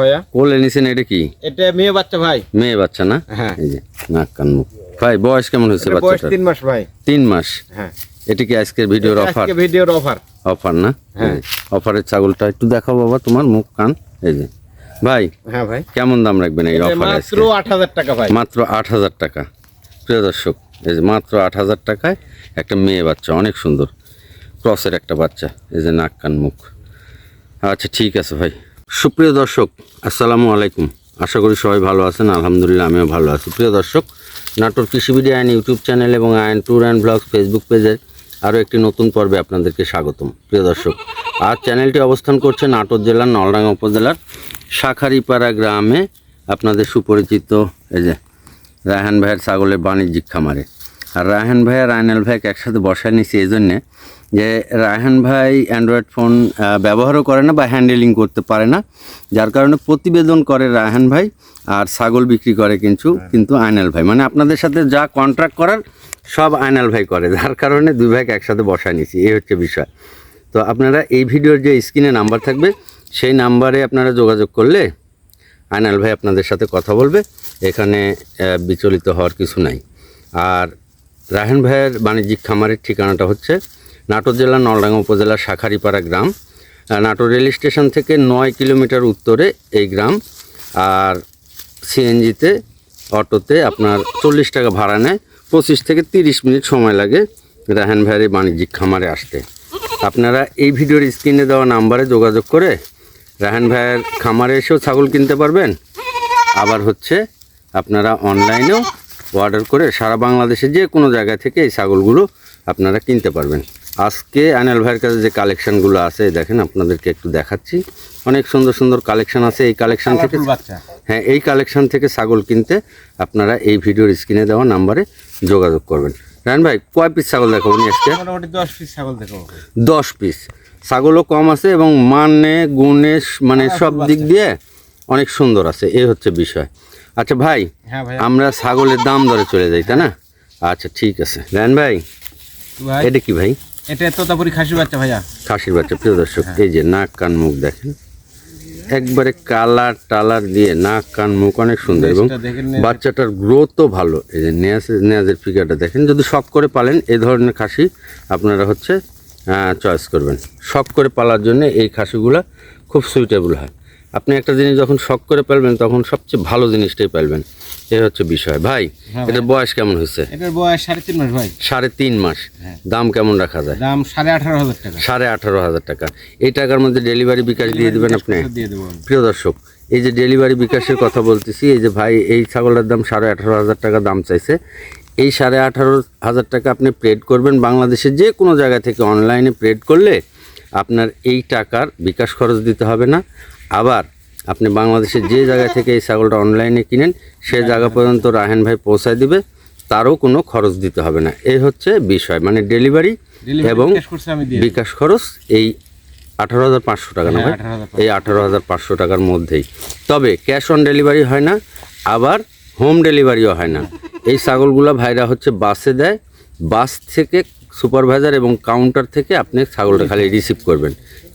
ভাইয়া? কোলে নিছেন এটা কি? এটা মেয়ে বাচ্চা ভাই। মেয়ে বাচ্চা না? হ্যাঁ। এই যে নাক কান মুখ। ভাই বয়স কেমন হয়েছে এটা বাচ্চাটার? তিন মাস ভাই। তিন মাস? হ্যাঁ। এটা কি আজকের ভিডিওর অফার? আজকে ভিডিওর অফার। অফার না? হ্যাঁ। অফারের ছাগলটা একটু দেখাও বাবা তোমার মুখ কান এই যে। ভাই হ্যাঁ ভাই। কেমন দাম রাখবেন এই অফারে মাত্র আট হাজার টাকা ভাই। মাত্র আট হাজার টাকা। প্রিয় দর্শক এই যে মাত্র আট হাজার টাকায় একটা মেয়ে বাচ্চা অনেক সুন্দর। ক্রসের একটা বাচ্চা এই যে নাক কান মুখ। আচ্ছা ঠিক আছে ভাই। সুপ্রিয় দর্শক, আসসালামু আলাইকুম। আশা করি সবাই ভালো আছেন, আলহামদুলিল্লাহ আমিও ভালো আছি। প্রিয় দর্শক, নাটোর কৃষিবিডি আইন ইউটিউব চ্যানেল এবং আইন ট্যুর অ্যান্ড ব্লগস ফেসবুক পেজের আরও একটি নতুন পর্বে আপনাদেরকে স্বাগতম। প্রিয় দর্শক আর চ্যানেলটি অবস্থান করছে নাটোর জেলার নলডাঙ্গা উপজেলার শাখারিপাড়া গ্রামে আপনাদের সুপরিচিত এই যে রায়হান ভাইয়ের ছাগলের বাণিজ্যিক খামারে। আর রায়হান ভাই আর আইনাল ভাইকে একসাথে বসায় নিছি এই জন্যে যে রায়হান ভাই অ্যান্ড্রয়েড ফোন ব্যবহারও করে না বা হ্যান্ডেলিং করতে পারে না। যার কারণে প্রতিবেদন করে রায়হান ভাই আর ছাগল বিক্রি করে কিন্তু কিন্তু আয়নাল ভাই। মানে আপনাদের সাথে যা কন্ট্রাক্ট করার সব আইনাল ভাই করে। যার কারণে দুই ভাইকে একসাথে বসায় নিছি এই হচ্ছে বিষয়। তো আপনারা এই ভিডিওর যে স্ক্রিনে নাম্বার থাকবে সেই নাম্বারে আপনারা যোগাযোগ করলে আইনাল ভাই আপনাদের সাথে কথা বলবে। এখানে বিচলিত হওয়ার কিছু নাই। আর রাহেন ভাইয়ের বাণিজ্যিক খামারের ঠিকানাটা হচ্ছে নাটোর জেলার নলডাঙ্গা উপজেলার শাখারিপাড়া গ্রাম। নাটোর রেল স্টেশন থেকে নয় কিলোমিটার উত্তরে এই গ্রাম। আর সিএনজিতে, অটোতে আপনার চল্লিশ টাকা ভাড়া নেয়। পঁচিশ থেকে তিরিশ মিনিট সময় লাগে রাহেন ভাইয়ের বাণিজ্যিক খামারে আসতে। আপনারা এই ভিডিওর স্ক্রিনে দেওয়া নাম্বারে যোগাযোগ করে রাহান ভাইয়ের খামারে এসেও ছাগল কিনতে পারবেন। আবার হচ্ছে আপনারা অনলাইনেও অর্ডার করে সারা বাংলাদেশে যে কোনো জায়গা থেকে এই ছাগলগুলো আপনারা কিনতে পারবেন। আজকে আনাল ভাইয়ের কাছে যে কালেকশানগুলো আছে দেখেন আপনাদেরকে একটু দেখাচ্ছি। অনেক সুন্দর সুন্দর কালেকশন আছে। এই কালেকশন থেকে হ্যাঁ এই কালেকশন থেকে ছাগল কিনতে আপনারা এই ভিডিওর স্ক্রিনে দেওয়া নাম্বারে যোগাযোগ করবেন। রায়ন ভাই কয় পিস ছাগল দেখাবো নি আজকে? দশ পিস ছাগল দেখো দশ পিস ছাগলও কম আছে এবং মানে গুণে মানে সব দিক দিয়ে অনেক সুন্দর আছে। এই হচ্ছে বিষয়। আচ্ছা ভাই হ্যাঁ আমরা ছাগলের দাম দরে চলে যাই তাই না? আচ্ছা ঠিক আছে। রায়ন ভাই ভাই। এটা কি ভাই? এটা তোতাপুরি খাসি বাচ্চা ভাইয়া? খাসির বাচ্চা প্রিয় দর্শক এই যে নাক কান মুখ দেখেন একবারে কালার টালার দিয়ে নাক কান মুখ অনেক সুন্দর এবং বাচ্চাটার গ্রোথও ভালো। এই যে নেয়াজ নেয়াজের ফিগারটা দেখেন যদি শখ করে পালেন এই ধরনের খাসি আপনারা হচ্ছে চয়েস করবেন। শখ করে পালার জন্য এই খাসিগুলো খুব সুইটেবল হয়। আপনি একটা জিনিস যখন শখ করে পেলবেন তখন সবচেয়ে ভালো জিনিসটাই পেলবেন এই হচ্ছে বিষয়। ভাই হ্যাঁ এটার বয়স কেমন হয়েছে? এটার বয়স সাড়ে তিন মাস ভাই। সাড়ে তিন মাস। হ্যাঁ। দাম কেমন রাখা যায়? দাম সাড়ে আঠারো হাজার টাকা। সাড়ে আঠারো হাজার টাকা। এই টাকার মধ্যে ডেলিভারি বিকাশ দিয়ে দেবেন আপনি? দিয়ে দেবো প্রিয় দর্শক এই যে ডেলিভারি বিকাশের কথা বলতেছি এই যে ভাই এই ছাগলটার দাম সাড়ে আঠারো হাজার টাকা দাম চাইছে। এই সাড়ে আঠারো হাজার টাকা আপনি পেড করবেন বাংলাদেশের যে কোনো জায়গা থেকে অনলাইনে পেড করলে আপনার এই টাকার বিকাশ খরচ দিতে হবে না। আবার আপনি বাংলাদেশের যে জায়গা থেকে এই ছাগলটা অনলাইনে কিনেন সে জায়গা পর্যন্ত রাহেন ভাই পৌঁছায় দিবে তারও কোনো খরচ দিতে হবে না। এই হচ্ছে বিষয় মানে ডেলিভারি এবং বিকাশ খরচ এই আঠারো হাজার পাঁচশো টাকা না হ্যাঁ, ভাই এই আঠারো হাজার পাঁচশো টাকার মধ্যেই। তবে ক্যাশ অন ডেলিভারি হয় না আবার হোম ডেলিভারিও হয় না। এই ছাগলগুলো ভাইরা হচ্ছে বাসে দেয় বাস থেকে সুপারভাইজার এবং কাউন্টার থেকে আপনি ছাগলটা খালি রিসিভ করবেন।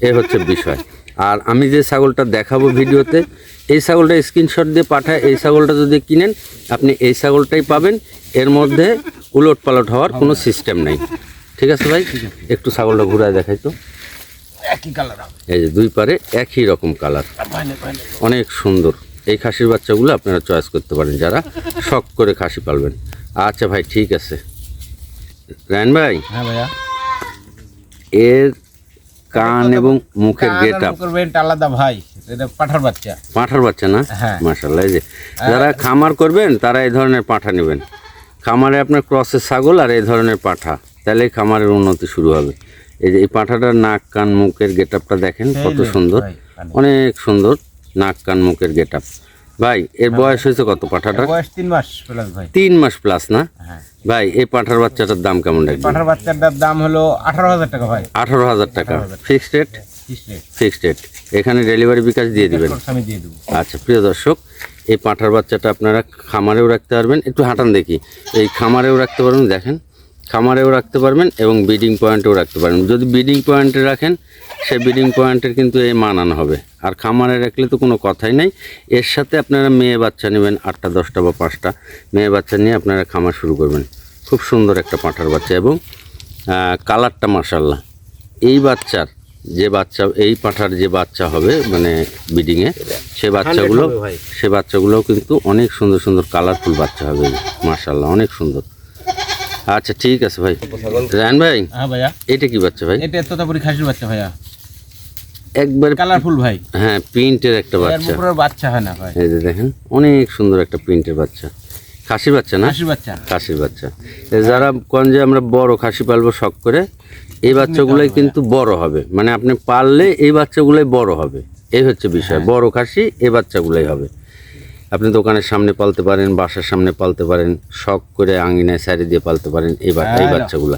এ হচ্ছে বিষয়। আর আমি যে ছাগলটা দেখাবো ভিডিওতে এই ছাগলটা স্ক্রিনশট দিয়ে পাঠায় এই ছাগলটা যদি কিনেন আপনি এই ছাগলটাই পাবেন। এর মধ্যে উলট পালট হওয়ার কোনো সিস্টেম নেই। ঠিক আছে ভাই? একটু ছাগলটা ঘুরায় দেখাই তো। একই কালার এই যে দুই পারে একই রকম কালার অনেক সুন্দর। এই খাসির বাচ্চাগুলো আপনারা চয়েস করতে পারেন যারা শখ করে খাসি পালবেন। আচ্ছা ভাই ঠিক আছে। রায়ন ভাই? হ্যাঁ ভাইয়া। এর কান এবং মুখের গেট আপ। আলাদা ভাই এটা পাঠার বাচ্চা। পাঁঠার বাচ্চা না? হ্যাঁ। মাসাল্লাহ এই যে যারা খামার করবেন তারা এই ধরনের পাঁঠা নেবেন। খামারে আপনার ক্রসের ছাগল আর এই ধরনের পাঁঠা। তাহলে খামারের উন্নতি শুরু হবে। এই যে এই পাঁঠাটার নাক কান মুখের গেট আপটা দেখেন কত সুন্দর। অনেক সুন্দর নাক কান মুখের গেট আপ। ভাই এর বয়স হয়েছে কত পাঠাটা বয়স তিন মাস প্লাস ভাই। তিন মাস প্লাস না? হ্যাঁ। ভাই এই পাঁঠার বাচ্চাটার দাম কেমন রাখবেন পাঠার বাচ্চাটার দাম হলো আঠারো হাজার টাকা ভাই। আঠারো হাজার টাকা। ফিক্সড রেট ফিক্সড রেট এখানে ডেলিভারি বিকাশ দিয়ে দিবেন। আমি দিয়ে দেবো। আচ্ছা প্রিয় দর্শক এই পাঁঠার বাচ্চাটা আপনারা খামারেও রাখতে পারবেন। একটু হাঁটান দেখি। এই খামারেও রাখতে পারবেন দেখেন। খামারেও রাখতে পারবেন এবং ব্রিডিং পয়েন্টেও রাখতে পারবেন। যদি ব্রিডিং পয়েন্টে রাখেন সেই ব্রিডিং পয়েন্টের কিন্তু এই মানানো হবে। আর খামারে রাখলে তো কোনো কথাই নাই। এর সাথে আপনারা মেয়ে বাচ্চা নেবেন আটটা দশটা বা পাঁচটা। মেয়ে বাচ্চা নিয়ে আপনারা খামার শুরু করবেন। খুব সুন্দর একটা পাঁঠার বাচ্চা এবং কালারটা মাসাল্লাহ এই বাচ্চার যে বাচ্চা এই পাঁঠার যে বাচ্চা হবে মানে ব্রিডিংয়ে সে বাচ্চাগুলো সে বাচ্চাগুলোও কিন্তু অনেক সুন্দর সুন্দর কালারফুল বাচ্চা হবে মাসাল্লাহ অনেক সুন্দর। আচ্ছা ঠিক আছে ভাই। রায়ন ভাই হ্যাঁ ভাইয়া। এটা কি বাচ্চা ভাই? এটা তোতাপুরি খাসির বাচ্চা ভাইয়া। একবার কালারফুল ভাই। হ্যাঁ প্রিন্টের একটা বাচ্চা। বাচ্চা হয় না ভাই। এই যে দেখেন অনেক সুন্দর একটা প্রিন্টের বাচ্চা। খাসির বাচ্চা না? খাসির বাচ্চা। যারা কোন যে আমরা বড় খাসি পালবো শখ করে এই বাচ্চাগুলোই কিন্তু বড় হবে। মানে আপনি পাললে এই বাচ্চাগুলোই বড় হবে। এই হচ্ছে বিষয়। বড় খাসি এই বাচ্চাগুলোই হবে। আপনি দোকানের সামনে পালতে পারেন বাসার সামনে পালতে পারেন শখ করে আঙিনায় সাইডে দিয়ে পালতে পারেন এই এই হ্যাঁ। বাচ্চাগুলো।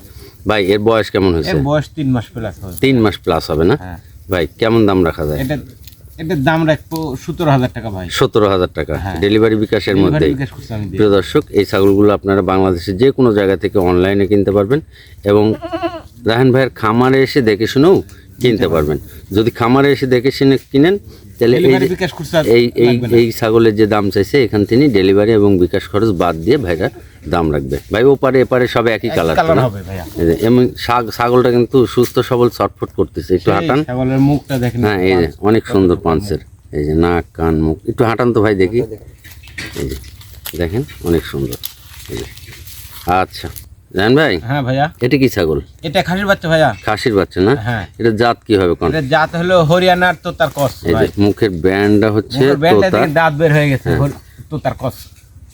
ভাই এর বয়স কেমন হয়েছে? বয়স তিন মাস প্লাস হবে। তিন মাস প্লাস হবে না? হ্যাঁ। ভাই কেমন দাম রাখা যায়? এটার দাম রাখব সতেরো হাজার টাকা ভাই। সতেরো হাজার টাকা। হ্যাঁ। ডেলিভারি বিকাশের Delivery মধ্যেই। বিকাশ করছি আমি দিয়ে। প্রিয় দর্শক এই ছাগলগুলো আপনারা বাংলাদেশের যে কোনো জায়গা থেকে অনলাইনে কিনতে পারবেন এবং রাহান ভাইয়ের খামারে এসে দেখে শুনেও কিনতে পারবেন। যদি খামারে এসে দেখে শুনে কিনেন তাহলে এই এই এই ছাগলের যে দাম চাইছে এখান থেকে ডেলিভারি এবং বিকাশ খরচ বাদ দিয়ে ভাইরা দাম রাখবে। ভাই ওপারে এপারে সব একই কালার হবে ভাইয়া। এবং ছাগলটা কিন্তু সুস্থ সবল ছটফট করতেছে। একটু হাঁটান। ছাগলের মুখটা দেখেন হ্যাঁ এই যে অনেক সুন্দর পাঞ্চের এই যে নাক কান মুখ। একটু হাঁটান তো ভাই দেখি। এই যে দেখেন অনেক সুন্দর। আচ্ছা। জান ভাই হ্যাঁ ভাইয়া। এটা কি ছাগল? এটা খাসির বাচ্চা ভাইয়া। খাসির বাচ্চা না? হ্যাঁ। এটা জাত কি হবে কোন? এটা জাত হলো হরিয়ানার তোতার কস এই ভাই। যে মুখের ব্যান্ডটা হচ্ছে ব্যান্ডটা দাঁত বের হয়ে গেছে তোতার কস।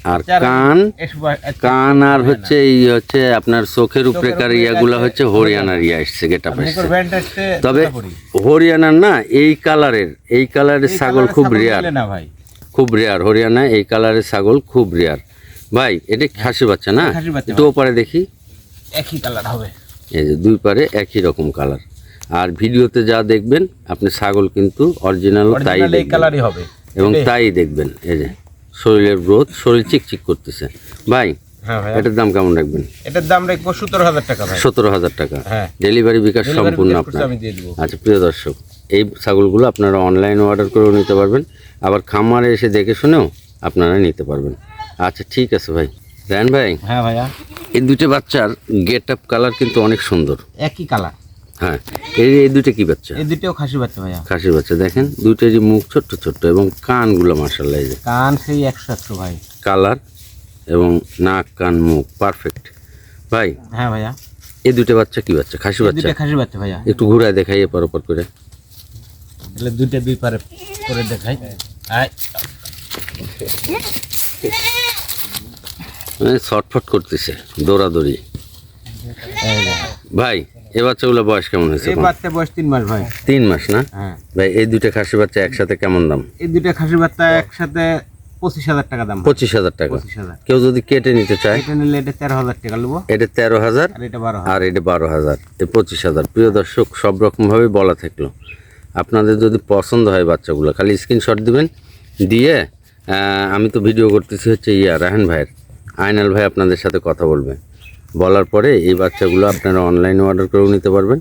আর কান এস- কান আর হচ্ছে এই হচ্ছে আপনার চোখের উপরেকার উপরে ইয়াগুলো হচ্ছে হরিয়ানার ইয়া এসছে গেটা পাইছে তবে হরিয়ানার না এই কালারের এই কালারের ছাগল খুব রেয়ার খুব রেয়ার হরিয়ানা এই কালারের ছাগল খুব রেয়ার ভাই এটা খাসি বাচ্চা না? একটু ওপারে দেখি। একই কালার হবে। এই যে দুই পারে একই রকম কালার। আর ভিডিওতে যা দেখবেন আপনি ছাগল কিন্তু অরিজিনাল তাই কালারই হবে। এবং তাই দেখবেন এই যে। শরীরের গ্রোথ শরীর চিকচিক করতেছে। ভাই হ্যাঁ এটার দাম কেমন রাখবেন? এটার দাম রাখব সতেরো হাজার টাকা সতেরো হাজার টাকা। হ্যাঁ। ডেলিভারি বিকাশ সম্পূর্ণ আপনার। আচ্ছা প্রিয় দর্শক এই ছাগলগুলো আপনারা অনলাইনে অর্ডার করেও নিতে পারবেন আবার খামারে এসে দেখে শুনেও আপনারা নিতে পারবেন। আচ্ছা ঠিক আছে ভাই। রায়ন ভাই হ্যাঁ ভাইয়া। এই দুটো বাচ্চার গেট আপ কালার কিন্তু অনেক সুন্দর। একই কালার। হ্যাঁ। এই এই দুটো কি বাচ্চা? এই দুটোও খাসি বাচ্চা ভাইয়া। খাসির বাচ্চা। দেখেন দুইটারই মুখ ছোট্ট ছোট্ট এবং কানগুলো মার্শাল্লাহ এই যে। কান সেই একশো একশো ভাই। কালার এবং নাক কান মুখ পারফেক্ট ভাই হ্যাঁ ভাইয়া। এই দুটো বাচ্চা কি বাচ্চা? খাসি বাচ্চা? দুটো খাসি বাচ্চা ভাইয়া। একটু ঘুরায় দেখাই এপার ওপর করে। তাহলে দুইটা দুই পারে করে দেখাই। আয়। মানে ছটফট করতেছে দৌড়াদৌড়ি। ভাই এই বাচ্চাগুলো বয়স কেমন হয়েছে এই বাচ্চা বয়স তিন মাস ভাই। তিন মাস না? হ্যাঁ। ভাই এই দুইটা খাসি বাচ্চা একসাথে কেমন দাম? এই দুইটা খাসি বাচ্চা একসাথে পঁচিশ হাজার টাকা দাম। পঁচিশ হাজার টাকা। কেউ যদি কেটে নিতে চায়? নিলে এটা তেরো হাজার টাকা নেব এটা তেরো হাজার? আর এটা বারো হাজার। পঁচিশ হাজার। প্রিয় দর্শক সব রকমভাবে বলা থাকল। আপনাদের যদি পছন্দ হয় বাচ্চাগুলো খালি স্ক্রিনশট দিবেন। দিয়ে আহ, আমি তো ভিডিও করতেছি হচ্ছে ইয়া রাহান ভাইয়ের। আয়নাল ভাই আপনাদের সাথে কথা বলবে। বলার পরে এই বাচ্চাগুলো আপনারা অনলাইনে অর্ডার করেও নিতে পারবেন।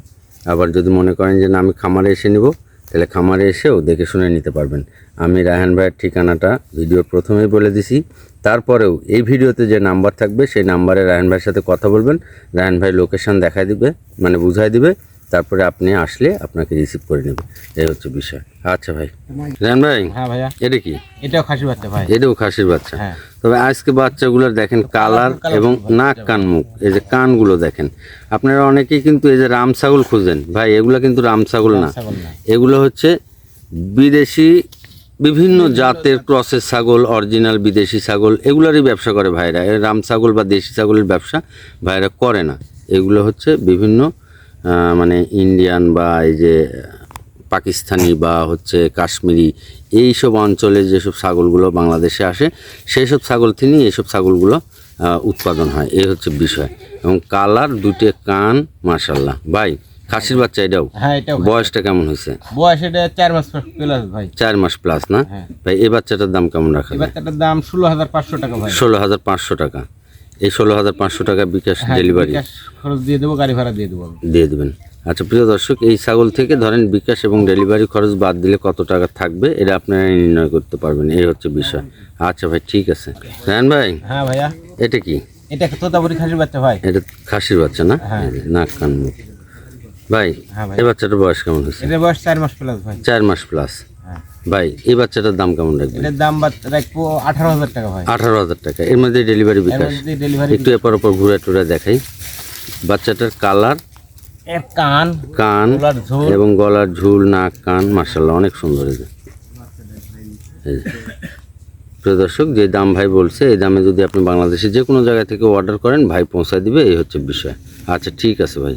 আবার যদি মনে করেন যে না, আমি খামারে এসে নিব, তাহলে খামারে এসেও দেখে শুনে নিতে পারবেন। আমি রায়হান ভাইয়ের ঠিকানাটা ভিডিও প্রথমেই বলে দিছি। তারপরেও এই ভিডিওতে যে নাম্বার থাকবে, সেই নাম্বারে রায়হান ভাইয়ের সাথে কথা বলবেন। রায়হান ভাই লোকেশান দেখায় দিবে মানে বুঝাই দিবে। তারপরে আপনি আসলে আপনাকে রিসিভ করে নেবে। এই হচ্ছে বিষয়। আচ্ছা ভাই। রায়হান ভাই? হ্যাঁ ভাইয়া। এটা কি? এটাও খাসি বাচ্চা ভাই। এটাও খাসির বাচ্চা। হ্যাঁ। তবে আজকে বাচ্চাগুলোর দেখেন কালার এবং নাক কান মুখ। এই যে কানগুলো দেখেন। আপনারা অনেকেই কিন্তু এই যে রাম ছাগল খুঁজেন। ভাই এগুলো কিন্তু রাম ছাগল না। এগুলো হচ্ছে বিদেশি বিভিন্ন জাতের ক্রসের ছাগল অরিজিনাল বিদেশি ছাগল। এগুলোরই ব্যবসা করে ভাইরা। রাম ছাগল বা দেশি ছাগলের ব্যবসা ভাইরা করে না। এগুলো হচ্ছে বিভিন্ন মানে ইন্ডিয়ান বা এই যে পাকিস্তানি বা হচ্ছে কাশ্মীরি এই সব অঞ্চলে যেসব ছাগলগুলো বাংলাদেশে আসে সেই সব ছাগল থেকে এইসব ছাগলগুলো উৎপাদন হয়। এই হচ্ছে বিষয়। এবং কালার দুটে কান মাশাল্লাহ ভাই খাসির বাচ্চা এটাও? হ্যাঁ বয়সটা কেমন হয়েছে? বয়স এটা চার মাস প্লাস ভাই। চার মাস প্লাস না? হ্যাঁ। ভাই এই বাচ্চাটার দাম কেমন রাখা এই বাচ্চাটার দাম ষোলো হাজার পাঁচশো টাকা ভাই। ষোলো হাজার পাঁচশো টাকা। এই ষোলো হাজার পাঁচশো টাকা বিকাশ হ্যাঁ ডেলিভারি বিকাশ খরচ দিয়ে দেবো গাড়ি ভাড়া দিয়ে দেবো দিয়ে দেবেন। আচ্ছা প্রিয় দর্শক এই ছাগল থেকে ধরেন বিকাশ এবং ডেলিভারি খরচ বাদ দিলে কত টাকা থাকবে এটা আপনারা নির্ণয় করতে পারবেন এই হচ্ছে বিষয়। আচ্ছা ভাই ঠিক আছে। রায়ন ভাই হ্যাঁ ভাইয়া। এটা কি? এটা তোতাপুরি খাসির বাচ্চা ভাই। এটা খাসির বাচ্চা না? হ্যাঁ। নাক কান মুখ। ভাই হ্যাঁ ভাই। এই বাচ্চাটার বয়স কেমন হচ্ছে এটার বয়স চার মাস প্লাস ভাই। চার মাস প্লাস হ্যাঁ ভাই এই বাচ্চাটার দাম কেমন রাখবেন? এটার দাম রাখব আঠারো হাজার টাকা ভাই। আঠারো হাজার টাকা। এর মধ্যে ডেলিভারি এর বিকাশ। একটু এরপর ওপর ঘুরে টুরে দেখাই। বাচ্চাটার কালার? এর কান কান এবং গলার ঝুল নাক কান মার্শাল্লাহ অনেক সুন্দর এই যে। এই যে। প্রিয় দর্শক যে দাম ভাই বলছে এই দামে যদি আপনি বাংলাদেশে যে কোনো জায়গা থেকে অর্ডার করেন ভাই পৌঁছায় দিবে এই হচ্ছে বিষয়। আচ্ছা ঠিক আছে ভাই।